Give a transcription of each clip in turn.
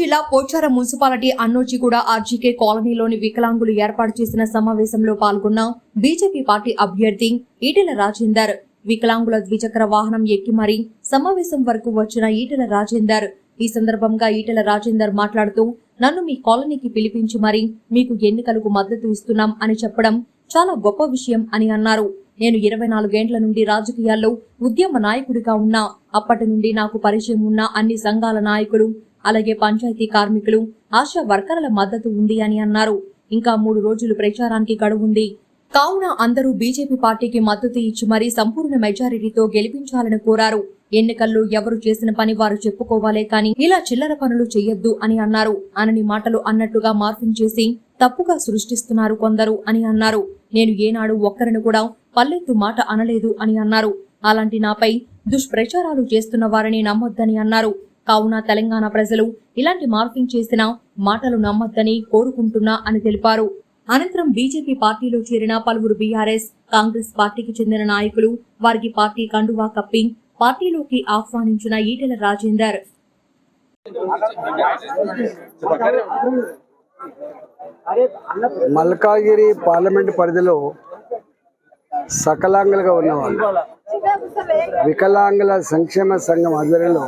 జిల్లా Pocharam municipality Annojiguda RGK కాలనీలోని వికలాంగులు ఏర్పాటు చేసిన సమావేశంలో పాల్గొన్న బీజేపీ పార్టీ అభ్యర్థి ఈటెల రాజేందర్. వికలాంగుల ద్విచక్ర వాహనం ఎక్కి మరీ సమావేశం వరకు వచ్చిన ఈటెల రాజేందర్. ఈ సందర్భంగా ఈటెల రాజేందర్ మాట్లాడుతూ నన్ను మీ కాలనీకి పిలిపించి మరీ మీకు ఎన్నికలకు మద్దతు ఇస్తున్నాం అని చెప్పడం చాలా గొప్ప విషయం అని అన్నారు. నేను ఇరవై నాలుగేండ్ల నుండి రాజకీయాల్లో ఉద్యమ నాయకుడిగా ఉన్నా అప్పటి నుండి నాకు పరిచయం ఉన్న అన్ని సంఘాల నాయకులు అలాగే పంచాయతీ కార్మికులు ఆశా వర్కర్ల మద్దతు ఉంది అని అన్నారు. ఇంకా మూడు రోజులు ప్రచారానికి గడువు ఉంది. కావున అందరూ బీజేపీ పార్టీకి మద్దతు ఇచ్చి మరీ సంపూర్ణ మెజారిటీతో గెలిపించాలని కోరారు. ఎన్నికల్లో ఎవరు చేసిన పని వారు చెప్పుకోవాలే కానీ ఇలా చిల్లర పనులు చేయొద్దు అని అన్నారు. అనని మాటలు అన్నట్టుగా మార్పింగ్ చేసి తప్పుగా సృష్టిస్తున్నారు కొందరు అని అన్నారు. నేను ఏనాడు ఒక్కరిని కూడా పల్లెత్తు మాట అనలేదు అని అన్నారు. అలాంటి నాపై దుష్ప్రచారాలు చేస్తున్న వారిని నమ్మొద్దని అన్నారు. కావున తెలంగాణ ప్రజలు ఇలాంటి మార్పింగ్ చేసిన మాటలు నమ్మొద్దని కోరుకుంటున్నా అని తెలిపారు. అనంతరం బీజేపీ పార్టీలో చేరిన పలువురు బీఆర్ఎస్ కాంగ్రెస్ పార్టీకి చెందిన నాయకులు వారికి పార్టీ కండువా కప్పి పార్టీలోకి ఆహ్వానించిన ఈటెల రాజేందర్. మల్కాగిరి పార్లమెంట్ పరిధిలో సకలాంగలుగా ఉన్నవాళ్ళు. వికలాంగుల సంక్షేమ సంఘం ఆధ్వర్యంలో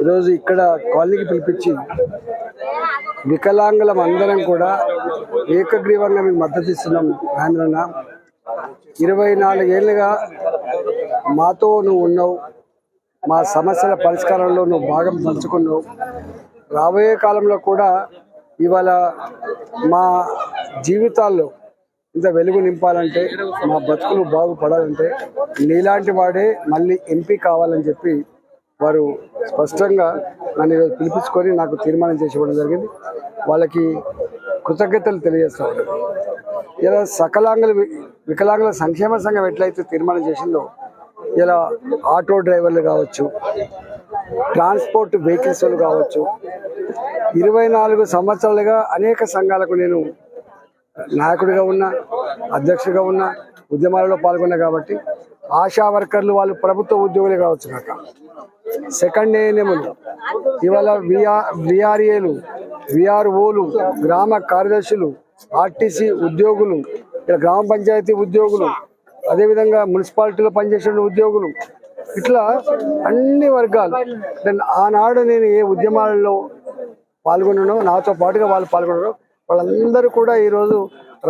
ఈరోజు ఇక్కడ కాలనీకి పిలిపించి వికలాంగులం అందరం కూడా ఏకగ్రీవంగా మీకు మద్దతు ఇస్తున్నాం రాజేంద్రన్న ఇరవై నాలుగేళ్ళుగా మాతో నువ్వు ఉన్నావు మా సమస్యల పరిష్కారంలో నువ్వు భాగం పంచుకున్నావు. రాబోయే కాలంలో కూడా ఇవాళ మా జీవితాల్లో ఇంత వెలుగు నింపాలంటే మా బతుకులు బాగుపడాలంటే నీలాంటి వాడే మళ్ళీ ఎంపీ కావాలని చెప్పి వారు స్పష్టంగా నన్ను పిలిపించుకొని నాకు తీర్మానం చేసుకోవడం జరిగింది. వాళ్ళకి కృతజ్ఞతలు తెలియజేస్తా ఇలా సకలాంగుల వి- వికలాంగుల సంక్షేమ సంఘం ఎట్లయితే తీర్మానం చేసిందో ఇలా ఆటో డ్రైవర్లు కావచ్చు ట్రాన్స్పోర్ట్ వెహికల్స్ వాళ్ళు కావచ్చు ఇరవై నాలుగు సంవత్సరాలుగా అనేక సంఘాలకు నేను నాయకుడిగా ఉన్నా అధ్యక్షుడిగా ఉన్నా ఉద్యమాలలో పాల్గొన్నా కాబట్టి ఆశా వర్కర్లు వాళ్ళు ప్రభుత్వ ఉద్యోగులే కావచ్చు కాక. సెకండ్ ఏఎన్ఎంలు ఇవాళ విఆర్ విఆర్ఏలు విఆర్ఓలు గ్రామ కార్యదర్శులు ఆర్టీసీ ఉద్యోగులు ఇలా గ్రామ పంచాయతీ ఉద్యోగులు అదేవిధంగా మున్సిపాలిటీలో పనిచేసిన ఉద్యోగులు ఇట్లా అన్ని వర్గాలు. దెన్ ఆనాడు నేను ఏ ఉద్యమాలలో పాల్గొన్నానో నాతో పాటుగా వాళ్ళు పాల్గొన్నారు వాళ్ళందరూ కూడా ఈరోజు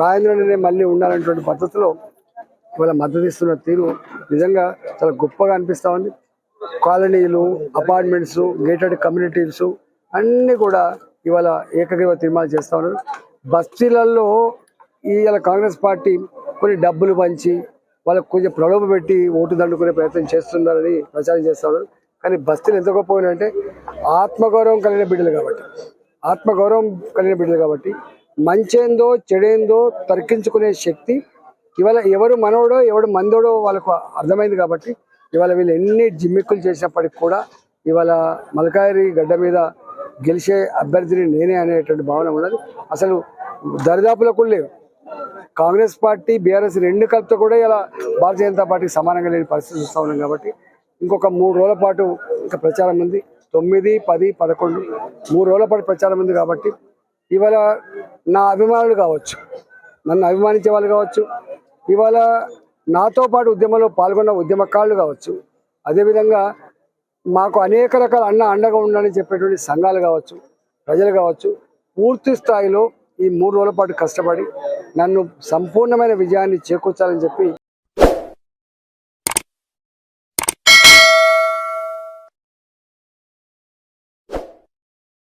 రాజేంద్రనే మళ్ళీ ఉండాలనేటువంటి పద్ధతిలో ఇవాళ మద్దతు ఇస్తున్న తీరు నిజంగా చాలా గొప్పగా అనిపిస్తూ ఉంది. కాలనీలు అపార్ట్మెంట్స్ గేటెడ్ కమ్యూనిటీస్ అన్నీ కూడా ఇవాళ ఏకగ్రీవ తీర్మానం చేస్తూ ఉన్నారు. బస్తీలలో ఇవాళ కాంగ్రెస్ పార్టీ కొన్ని డబ్బులు పంచి వాళ్ళకు కొంచెం ప్రలోభ పెట్టి ఓటు దండుకునే ప్రయత్నం చేస్తున్నారని ప్రచారం చేస్తూ ఉన్నారు. కానీ బస్తీలు ఎంత గొప్ప అంటే ఆత్మగౌరవం కలిగిన బిడ్డలు కాబట్టి. ఆత్మగౌరవం కలిగిన బిడ్డలు కాబట్టి మంచేందో చెడేందో తర్కించుకునే శక్తి ఇవాళ ఎవరు మనోడో ఎవడు మందోడో వాళ్ళకు అర్థమైంది కాబట్టి ఇవాళ వీళ్ళు ఎన్ని జిమ్మిక్కులు చేసినప్పటికి కూడా ఇవాళ మలకాయరి గడ్డ మీద గెలిచే అభ్యర్థిని నేనే అనేటువంటి భావన ఉన్నది. అసలు దరిదాపులకు లేవు. కాంగ్రెస్ పార్టీ బీఆర్ఎస్ రెండు కలిపితే కూడా ఇలా భారతీయ జనతా పార్టీకి సమానంగా లేని పరిస్థితి చూస్తూ ఉన్నాం కాబట్టి ఇంకొక మూడు రోజుల పాటు ఇంకా ప్రచారం ఉంది. తొమ్మిది పది పదకొండు మూడు రోజుల పాటు ప్రచారం ఉంది కాబట్టి ఇవాళ నా అభిమానులు కావచ్చు నన్ను అభిమానించే వాళ్ళు కావచ్చు ఇవాళ నాతో పాటు ఉద్యమంలో పాల్గొన్న ఉద్యమకారులు కావచ్చు అదేవిధంగా మాకు అనేక రకాల అన్న అండగా ఉండాలని చెప్పేటువంటి సంఘాలు కావచ్చు ప్రజలు కావచ్చు పూర్తి స్థాయిలో ఈ మూడు రోజుల పాటు కష్టపడి నన్ను సంపూర్ణమైన విజయాన్ని చేకూర్చాలని చెప్పి